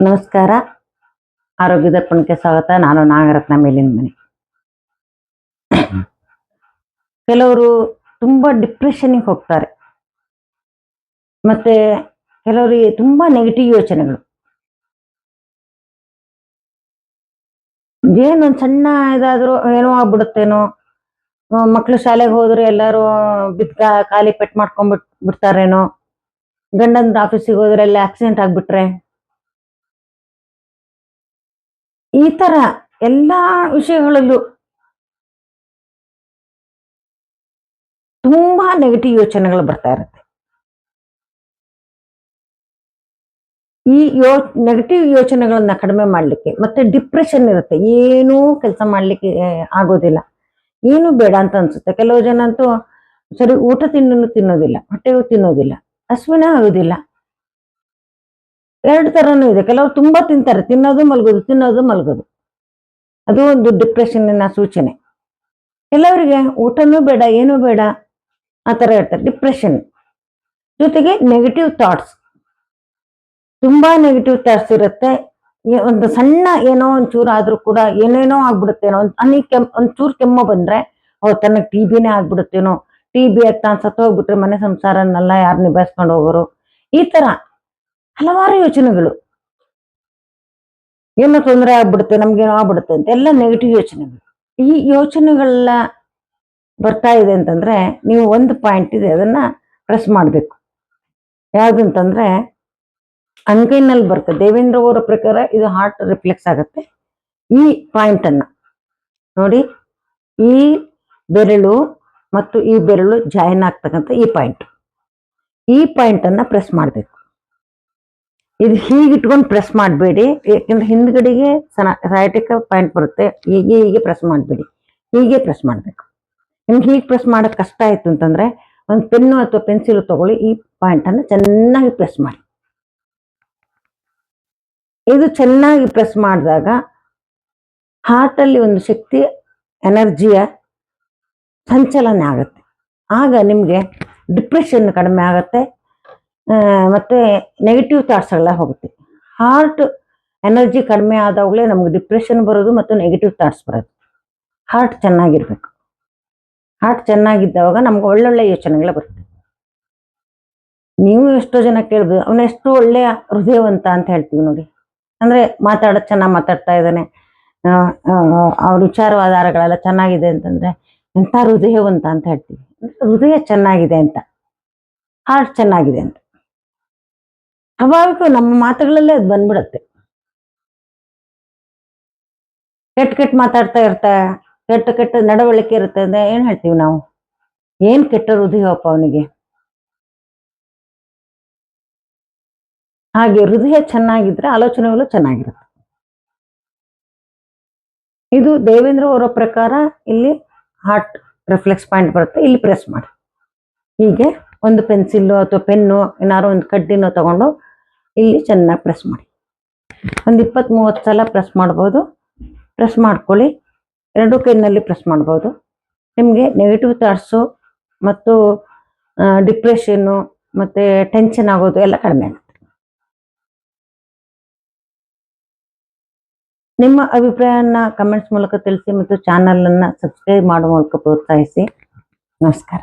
ನಮಸ್ಕಾರ. ಆರೋಗ್ಯ ದರ್ಪಣಕ್ಕೆ ಸ್ವಾಗತ. ನಾನು ನಾಗರತ್ನ ಮೇಲಿನ ಮನೆ. ಕೆಲವರು ತುಂಬಾ ಡಿಪ್ರೆಷನ್ಗೆ ಹೋಗ್ತಾರೆ. ಮತ್ತೆ ಕೆಲವರಿಗೆ ತುಂಬಾ ನೆಗೆಟಿವ್ ಯೋಚನೆಗಳು. ಏನೊಂದು ಸಣ್ಣ ಇದಾದ್ರೂ ಏನೋ ಆಗ್ಬಿಡುತ್ತೇನೋ ಮಕ್ಕಳು ಶಾಲೆಗೆ ಹೋದ್ರೆ ಎಲ್ಲಾರು ಬಿದ್ದ ಖಾಲಿ ಪೆಟ್ ಮಾಡ್ಕೊಂಡ್ಬಿಟ್ ಬಿಡ್ತಾರೇನೋ. ಗಂಡಂದ್ರ ಆಫೀಸಿಗೆ ಹೋದ್ರೆ ಎಲ್ಲ ಆಕ್ಸಿಡೆಂಟ್ ಆಗ್ಬಿಟ್ರೆ. ಈ ತರ ಎಲ್ಲಾ ವಿಷಯಗಳಲ್ಲೂ ತುಂಬಾ ನೆಗೆಟಿವ್ ಯೋಚನೆಗಳು ಬರ್ತಾ ಇರುತ್ತೆ. ಈ ಯೋ ನೆಗೆಟಿವ್ ಯೋಚನೆಗಳನ್ನ ಕಡಿಮೆ ಮಾಡ್ಲಿಕ್ಕೆ ಮತ್ತೆ ಡಿಪ್ರೆಷನ್ ಇರುತ್ತೆ. ಏನೂ ಕೆಲಸ ಮಾಡ್ಲಿಕ್ಕೆ ಆಗೋದಿಲ್ಲ. ಏನು ಬೇಡ ಅಂತ ಅನ್ಸುತ್ತೆ. ಕೆಲವು ಜನ ಅಂತೂ ಸರಿ ಊಟ ತಿನ್ನೂ ತಿನ್ನೋದಿಲ್ಲ, ಹೊಟ್ಟೆಗೂ ತಿನ್ನೋದಿಲ್ಲ, ಹಸುವಿನೇ ಆಗೋದಿಲ್ಲ. ಎರಡು ಥರನೂ ಇದೆ. ಕೆಲವರು ತುಂಬಾ ತಿಂತಾರೆ. ತಿನ್ನೋದು ಮಲಗೋದು ತಿನ್ನೋದು ಮಲಗೋದು. ಅದು ಒಂದು ಡಿಪ್ರೆಷನ್ನಿನ ಸೂಚನೆ. ಕೆಲವರಿಗೆ ಊಟನೂ ಬೇಡ, ಏನೂ ಬೇಡ, ಆ ಥರ ಇರ್ತಾರೆ. ಡಿಪ್ರೆಷನ್ ಜೊತೆಗೆ ನೆಗೆಟಿವ್ ಥಾಟ್ಸ್ ತುಂಬಾ ನೆಗೆಟಿವ್ ಥಾಟ್ಸ್ ಇರುತ್ತೆ. ಒಂದು ಸಣ್ಣ ಏನೋ ಒಂಚೂರು ಆದ್ರೂ ಕೂಡ ಏನೇನೋ ಆಗ್ಬಿಡುತ್ತೇನೋ ಹನಿ ಕೆಮ್, ಒಂಚೂರು ಕೆಮ್ಮು ಬಂದ್ರೆ ಅವ್ರು ತನಗೆ ಟಿ ಬಿನೇ ಆಗ್ಬಿಡುತ್ತೇನೋ. ಟಿ ಬಿ ಆಗ್ತಾ ಸತ್ತೋಗ್ಬಿಟ್ರೆ ಮನೆ ಸಂಸಾರನ್ನೆಲ್ಲ ಯಾರು ನಿಭಾಯಿಸ್ಕೊಂಡು ಹೋಗೋರು. ಈ ತರ ಹಲವಾರು ಯೋಚನೆಗಳು. ಏನೋ ತೊಂದರೆ ಆಗ್ಬಿಡುತ್ತೆ, ನಮ್ಗೇನೋ ಆಗ್ಬಿಡುತ್ತೆ ಅಂತ ಎಲ್ಲ ನೆಗೆಟಿವ್ ಯೋಚನೆಗಳು. ಈ ಯೋಚನೆಗಳೆಲ್ಲ ಬರ್ತಾ ಇದೆ ಅಂತಂದ್ರೆ, ನೀವು ಒಂದು ಪಾಯಿಂಟ್ ಇದೆ, ಅದನ್ನ ಪ್ರೆಸ್ ಮಾಡಬೇಕು. ಯಾವ್ದಂತಂದ್ರೆ ಅಂಗೈನಲ್ಲಿ ಬರುತ್ತೆ. ದೇವೇಂದ್ರ ಅವರ ಪ್ರಕಾರ ಇದು ಹಾರ್ಟ್ ರಿಫ್ಲೆಕ್ಸ್ ಆಗುತ್ತೆ. ಈ ಪಾಯಿಂಟ್ ಅನ್ನ ನೋಡಿ, ಈ ಬೆರಳು ಮತ್ತು ಈ ಬೆರಳು ಜಾಯಿನ್ ಆಗ್ತಕ್ಕಂಥ ಈ ಪಾಯಿಂಟ್ ಈ ಪಾಯಿಂಟ್ ಅನ್ನ ಪ್ರೆಸ್ ಮಾಡಬೇಕು. ಇದು ಹೀಗೆ ಇಟ್ಕೊಂಡು ಪ್ರೆಸ್ ಮಾಡಬೇಡಿ. ಯಾಕಂದ್ರೆ ಹಿಂದ್ಗಡೆಗೆ ಸೈಟಿಕ ಪಾಯಿಂಟ್ ಬರುತ್ತೆ. ಹೀಗೆ ಹೀಗೆ ಪ್ರೆಸ್ ಮಾಡಬೇಡಿ. ಹೀಗೆ ಪ್ರೆಸ್ ಮಾಡಬೇಕು. ನಿಮ್ಗೆ ಹೀಗೆ ಪ್ರೆಸ್ ಮಾಡೋದು ಕಷ್ಟ ಆಯಿತು ಅಂತಂದರೆ, ಒಂದು ಪೆನ್ನು ಅಥವಾ ಪೆನ್ಸಿಲ್ ತಗೊಳ್ಳಿ, ಈ ಪಾಯಿಂಟನ್ನು ಚೆನ್ನಾಗಿ ಪ್ರೆಸ್ ಮಾಡಿ. ಇದು ಚೆನ್ನಾಗಿ ಪ್ರೆಸ್ ಮಾಡಿದಾಗ ಹಾರ್ಟಲ್ಲಿ ಒಂದು ಶಕ್ತಿ ಎನರ್ಜಿಯ ಸಂಚಲನ ಆಗುತ್ತೆ. ಆಗ ನಿಮಗೆ ಡಿಪ್ರೆಷನ್ ಕಡಿಮೆ ಆಗುತ್ತೆ ಮತ್ತು ನೆಗೆಟಿವ್ ಥಾಟ್ಸ್ಗಳೆಲ್ಲ ಹೋಗುತ್ತೆ. ಹಾರ್ಟ್ ಎನರ್ಜಿ ಕಡಿಮೆ ಆದಾಗಲೇ ನಮ್ಗೆ ಡಿಪ್ರೆಷನ್ ಬರೋದು ಮತ್ತು ನೆಗೆಟಿವ್ ಥಾಟ್ಸ್ ಬರೋದು. ಹಾರ್ಟ್ ಚೆನ್ನಾಗಿರ್ಬೇಕು. ಹಾರ್ಟ್ ಚೆನ್ನಾಗಿದ್ದಾಗ ನಮ್ಗೆ ಒಳ್ಳೊಳ್ಳೆ ಯೋಚನೆಗಳು ಬರುತ್ತೆ. ನೀವು ಎಷ್ಟೋ ಜನ ಕೇಳ್ಬೋದು, ಅವನ ಎಷ್ಟು ಒಳ್ಳೆಯ ಹೃದಯವಂತ ಅಂತ ಹೇಳ್ತೀವಿ ನೋಡಿ. ಅಂದ್ರೆ ಮಾತಾಡೋ ಚೆನ್ನಾಗಿ ಮಾತಾಡ್ತಾ ಇದ್ದಾನೆ. ಅವ್ರ ವಿಚಾರವಾಧಾರಗಳೆಲ್ಲ ಚೆನ್ನಾಗಿದೆ ಅಂತಂದ್ರೆ ಎಂಥ ಹೃದಯವಂತ ಅಂತ ಹೇಳ್ತೀವಿ. ಹೃದಯ ಚೆನ್ನಾಗಿದೆ ಅಂತ. ಹಾರ್ಟ್ ಚೆನ್ನಾಗಿದೆ ಅಂತ. ಸ್ವಾಭಾವಿಕ ನಮ್ಮ ಮಾತುಗಳಲ್ಲೇ ಅದು ಬಂದ್ಬಿಡತ್ತೆ. ಕೆಟ್ಟ ಕೆಟ್ಟ ಮಾತಾಡ್ತಾ ಇರ್ತಾ, ಕೆಟ್ಟ ಕೆಟ್ಟ ನಡವಳಿಕೆ ಇರುತ್ತೆ ಅಂದ್ರೆ ಏನ್ ಹೇಳ್ತೀವಿ ನಾವು? ಏನ್ ಕೆಟ್ಟ ಹೃದಯವಪ್ಪ ಅವನಿಗೆ? ಹಾಗೆ ಹೃದಯ ಚೆನ್ನಾಗಿದ್ರೆ ಆಲೋಚನೆಗಳು ಚೆನ್ನಾಗಿರುತ್ತೆ. ಇದು ದೇವೇಂದ್ರ ಅವರ ಪ್ರಕಾರ ಇಲ್ಲಿ ಹಾರ್ಟ್ ರಿಫ್ಲೆಕ್ಸ್ ಪಾಯಿಂಟ್ ಬರುತ್ತೆ, ಇಲ್ಲಿ ಪ್ರೆಸ್ ಮಾಡಿ. ಹೀಗೆ ಒಂದು ಪೆನ್ಸಿಲ್ಲು ಅಥವಾ ಪೆನ್ನು ಏನಾದ್ರು ಒಂದು ಕಡ್ಡಿನೋ ತಗೊಂಡು ಇಲ್ಲಿ ಚೆನ್ನಾಗಿ ಪ್ರೆಸ್ ಮಾಡಿ. ಒಂದು ಇಪ್ಪತ್ತ್ ಮೂವತ್ತು ಸಲ ಪ್ರೆಸ್ ಮಾಡ್ಬೋದು. ಪ್ರೆಸ್ ಮಾಡ್ಕೊಳ್ಳಿ. ಎರಡು ಕೈನಲ್ಲಿ ಪ್ರೆಸ್ ಮಾಡ್ಬೋದು. ನಿಮಗೆ ನೆಗೆಟಿವ್ ಥಾಟ್ಸು ಮತ್ತು ಡಿಪ್ರೆಷನ್ನು ಮತ್ತು ಟೆನ್ಷನ್ ಆಗೋದು ಎಲ್ಲ ಕಡಿಮೆ ಆಗುತ್ತೆ. ನಿಮ್ಮ ಅಭಿಪ್ರಾಯವನ್ನು ಕಮೆಂಟ್ಸ್ ಮೂಲಕ ತಿಳಿಸಿ ಮತ್ತು ಚಾನಲನ್ನು ಸಬ್ಸ್ಕ್ರೈಬ್ ಮಾಡುವ ಮೂಲಕ ಪ್ರೋತ್ಸಾಹಿಸಿ. ನಮಸ್ಕಾರ.